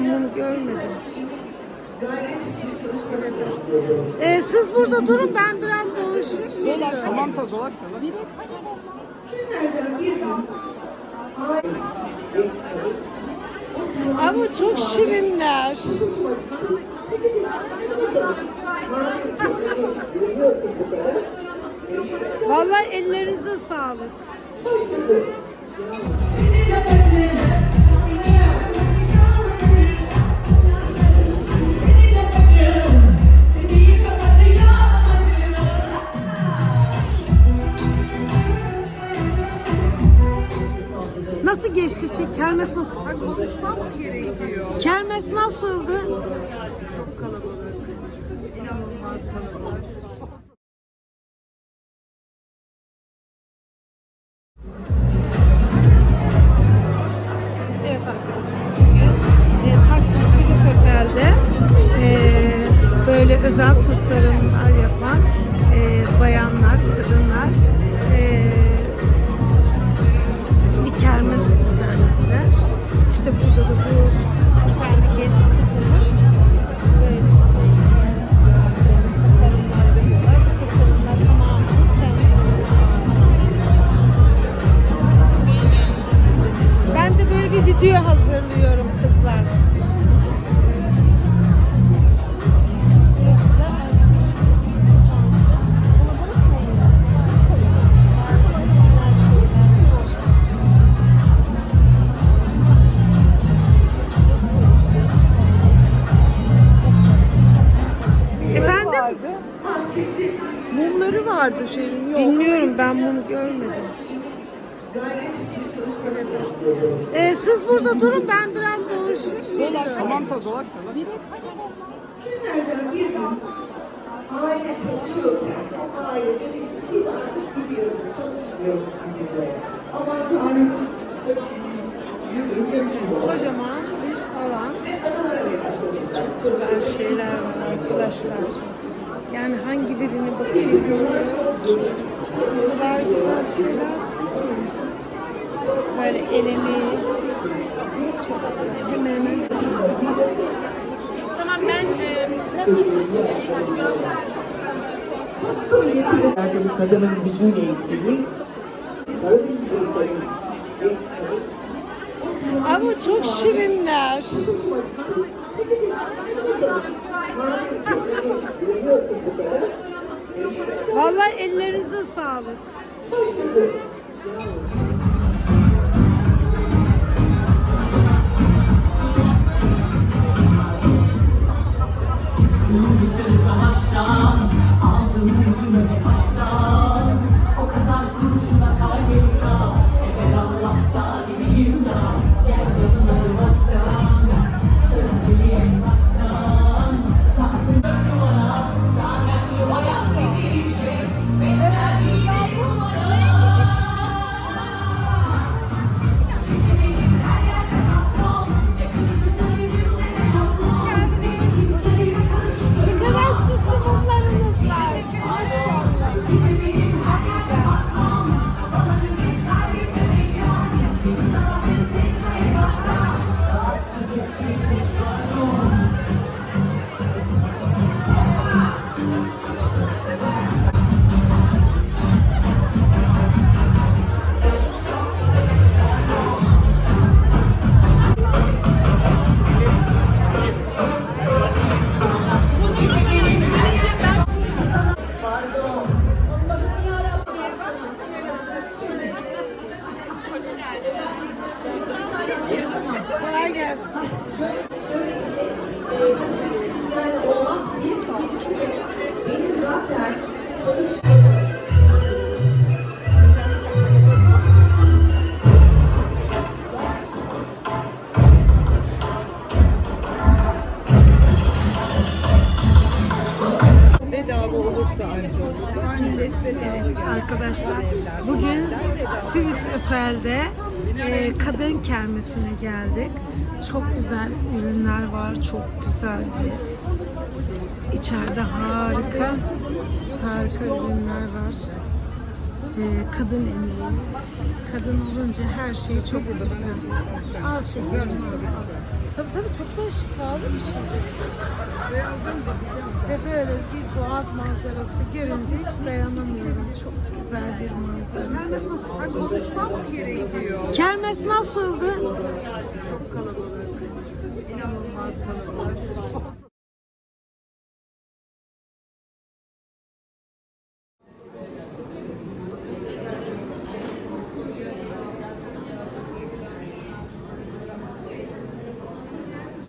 ben bunu görmedim. Ee, siz burada durun ben biraz dolaşayım. Tamam tabii dolaş dolaş. Ama çok şirinler. Vallahi ellerinize sağlık. Şey? Kermes nasıl? Konuşmam mı gerekiyor? Kermes nasıldı? Çok kalabalık. İnanılmaz kalabalık. Evet arkadaşlar. E, Taksim Sivit Otel'de e, böyle özel tasarımlar yapan e, bayanlar, kadınlar Mumları vardı şeyin yok. Bilmiyorum ben bunu görmedim. Ee, siz burada durun ben biraz dolaşayım. Tamam tabii dolaş dolaş. Günlerden bir gün aile çalışıyorken o ailede biz artık gidiyoruz, çalışmıyoruz gibi. Ama Tanrım. Kocaman bir alan. Çok güzel şeyler var arkadaşlar. Yani hangi birini bakayım bilmiyorum. O kadar güzel şeyler ki. Böyle el emeği. Çok güzel. Hemen hemen. Tamam ben e, nasıl bu kadının gücüyle ilgili Ama çok şirinler. görüyorsun bu kadar. Vallahi ellerinize sağlık. Bütün Kolay gelsin. Bedava olursa anca olur. Evet arkadaşlar bugün Sivis Otel'de e, kadın kermesine geldik. Çok güzel ürünler var. Çok güzel içeride harika harika ürünler var. E, kadın emeği. Kadın olunca her şey çok güzel. Al şekerim. Tabii tabii çok da şifalı bir şey. Ve böyle bir boğaz manzarası görünce hiç dayanamıyorum. Çok güzel bir manzara. Kermes nasıl? Ha, konuşmam mı gerekiyor? Kermes nasıldı? Çok kalabalık. İnanılmaz kalabalık.